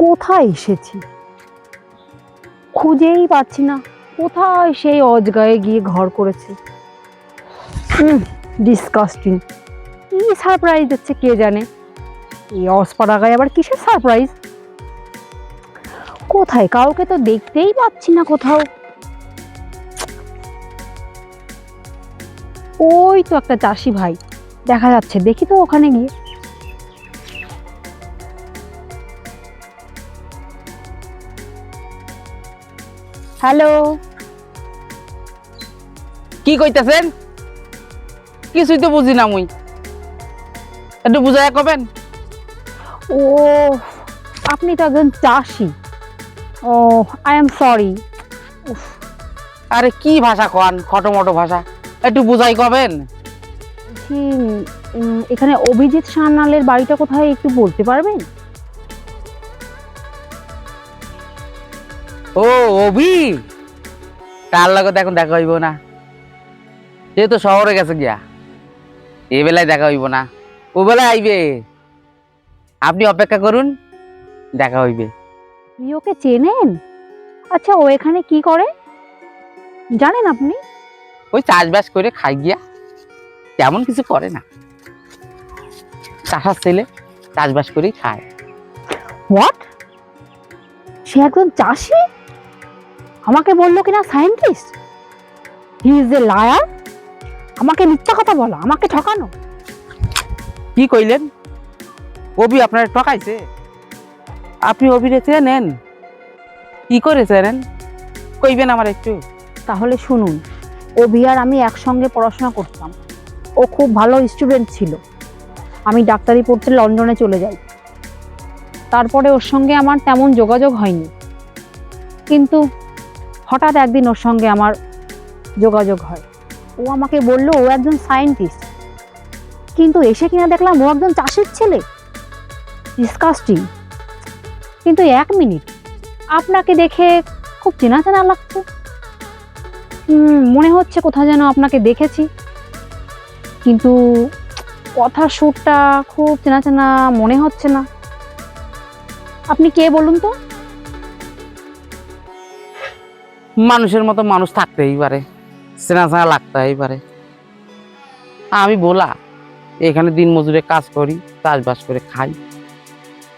কোথায় এসেছি? খুঁজেই পাচ্ছি না, কোথায় সেই অজগায়ে গিয়ে ঘর করেছে। ডিসকাস্টিং কি সারপ্রাইজ দিচ্ছে কে জানে? এই অসপাড়াগায় আবার কিসের সারপ্রাইজ কোথায়? কাউকে তো দেখতেই পাচ্ছি না কোথাও। ওই তো একটা চাষি ভাই, দেখা যাচ্ছে। দেখি তো ওখানে গিয়ে। হ্যালো কি কইতাছেন? কিছুই তো বুঝি না মুই। একটু বুঝাইয়া কবেন? ও আপনি তো একজন চাষি। ও আই এম সরি আরে কি ভাষা কন? খটোমটো ভাষা। একটু বুঝাই কবেন? এখানে অভিজিৎ সান্যালের বাড়িটা কোথায় একটু বলতে পারবেন? ও অভি। তার লগত এখন দেখা হইব না? সে তো শহরে গেছে গিয়া। এ বেলায় দেখা হইব না। ও বেলায় আইবে। আপনি অপেক্ষা করুন দেখা হইবে। ওকে চেনেন? আচ্ছা ও এখানে কি করে? জানেন আপনি? ওই চাষবাস করে খাই গিয়া। তেমন কিছু করে না। চাষার ছেলে চাষবাস করেই খায়। হোয়াট সে একজন চাষি? আমাকে বলল কিনা scientist he is a liar আমাকে মিথ্যা কথা বলা আমাকে ঠকানো। কি কইলেন? অভি আপনার ঠকাইছে। আপনি অভিরে চেনেন কি করে চেনেন কইবেন আমার একটু। তাহলে শুনুন অভি আর আমি একসঙ্গে পড়াশোনা করতাম। ও খুব ভালো স্টুডেন্ট ছিল। আমি ডাক্তারি পড়তে লন্ডনে চলে যাই। তারপরে ওর সঙ্গে আমার তেমন যোগাযোগ হয়নি। কিন্তু হঠাৎ একদিন ওর সঙ্গে আমার যোগাযোগ হয়। ও আমাকে বলল, ও একজন সায়েন্টিস্ট কিন্তু এসে কিনা দেখলাম ও একজন চাষির ছেলে। ডিসকাস্টিং কিন্তু এক মিনিট, আপনাকে দেখে খুব চেনা চেনা লাগছে মনে হচ্ছে কোথাও যেন আপনাকে দেখেছি। কিন্তু কথার সুরটা খুব চেনা চেনা মনে হচ্ছে না। আপনি কে বলুন তো? মানুষের মতো মানুষ থাকতেই পারে চেনা চেনা লাগতেই পারে। আমি বলা এখানে দিন মজুরে কাজ করি চাষবাস করে খাই।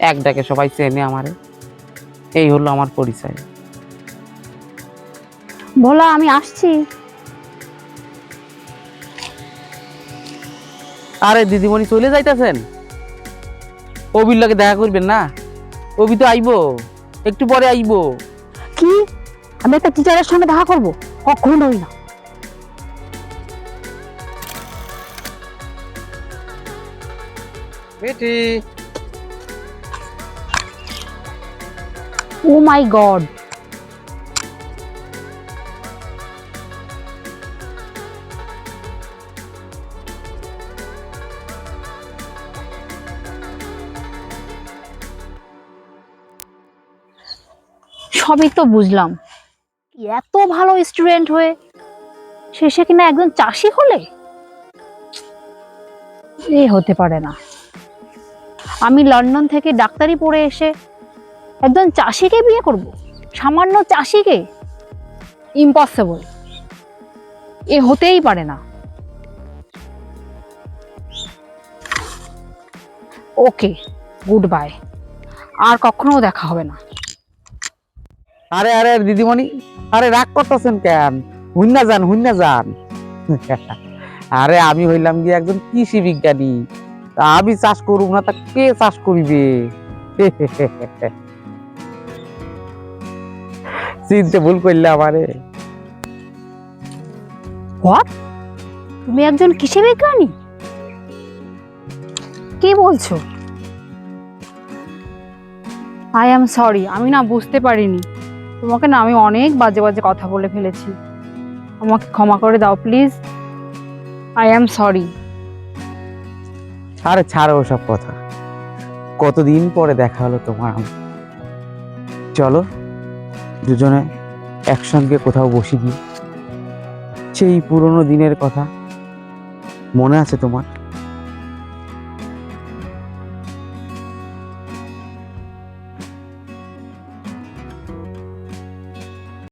এক ডাকে সবাই চেনে আমারে এই হলো আমার পরিচয়। ভোলা আমি আসছি। আরে দিদিমণি চলে যাইতেছেন? অবির লাগে দেখা করবেন না? অবি তো আইবো একটু পরে আইবো। কি? আমি একটা টিচারের সঙ্গে দেখা করব? কখনোই না। বেটি। ও মাই গড সবই তো বুঝলাম। এত ভালো স্টুডেন্ট হয়ে শেষে কিনা একজন চাষি হলে? এ হতে পারে না। আমি লন্ডন থেকে ডাক্তারি পড়ে এসে একজন চাষিকে বিয়ে করব। সামান্য চাষিকে? ইম্পসিবল এ হতেই পারে না। ওকে গুড বাই আর কখনো দেখা হবে না। আরে আরে, দিদিমণি, আরে রাগ করতেছেন কেন? হুন্না যান হুন্না যান। আরে, আমি হইলাম গিয়ে একজন কৃষি বিজ্ঞানী। তা আমি চাষ করুক না, তা কে চাষ করিবে? চিনতে ভুল করলে আমারে। তুমি একজন কৃষি বিজ্ঞানী? কি বলছো? আই এম সরি আমি না বুঝতে পারিনি। তোমাকে না আমি অনেক বাজে বাজে কথা বলে ফেলেছি। আমাকে ক্ষমা করে দাও, প্লিজ। আই এম সরি আরে ছাড়ো ওসব কথা। কতদিন পরে দেখা হলো তোমার আমার। চলো, দুজনে একসঙ্গে কোথাও বসি গিয়ে। সেই পুরনো দিনের কথা মনে আছে তোমার?